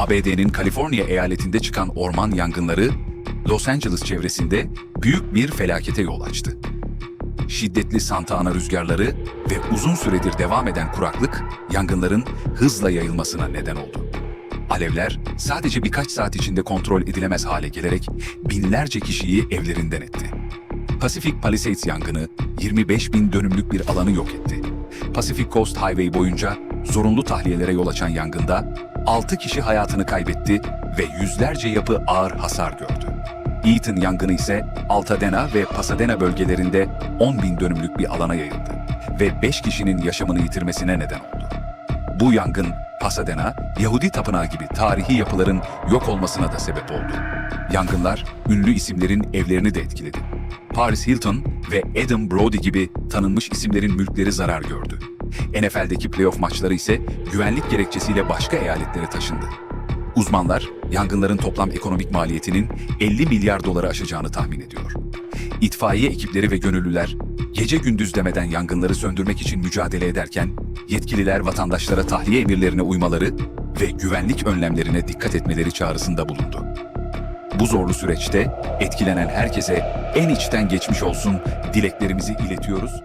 ABD'nin Kaliforniya eyaletinde çıkan orman yangınları Los Angeles çevresinde büyük bir felakete yol açtı. Şiddetli Santa Ana rüzgarları ve uzun süredir devam eden kuraklık yangınların hızla yayılmasına neden oldu. Alevler sadece birkaç saat içinde kontrol edilemez hale gelerek binlerce kişiyi evlerinden etti. Pacific Palisades yangını 25 bin dönümlük bir alanı yok etti. Pacific Coast Highway boyunca zorunlu tahliyelere yol açan yangında 6 kişi hayatını kaybetti ve yüzlerce yapı ağır hasar gördü. Eaton yangını ise Altadena ve Pasadena bölgelerinde 10 bin dönümlük bir alana yayıldı ve 5 kişinin yaşamını yitirmesine neden oldu. Bu yangın Pasadena, Yahudi tapınağı gibi tarihi yapıların yok olmasına da sebep oldu. Yangınlar ünlü isimlerin evlerini de etkiledi. Paris Hilton ve Adam Brody gibi tanınmış isimlerin mülkleri zarar gördü. NFL'deki playoff maçları ise güvenlik gerekçesiyle başka eyaletlere taşındı. Uzmanlar yangınların toplam ekonomik maliyetinin 50 milyar doları aşacağını tahmin ediyor. İtfaiye ekipleri ve gönüllüler gece gündüz demeden yangınları söndürmek için mücadele ederken yetkililer vatandaşlara tahliye emirlerine uymaları ve güvenlik önlemlerine dikkat etmeleri çağrısında bulundu. Bu zorlu süreçte etkilenen herkese en içten geçmiş olsun dileklerimizi iletiyoruz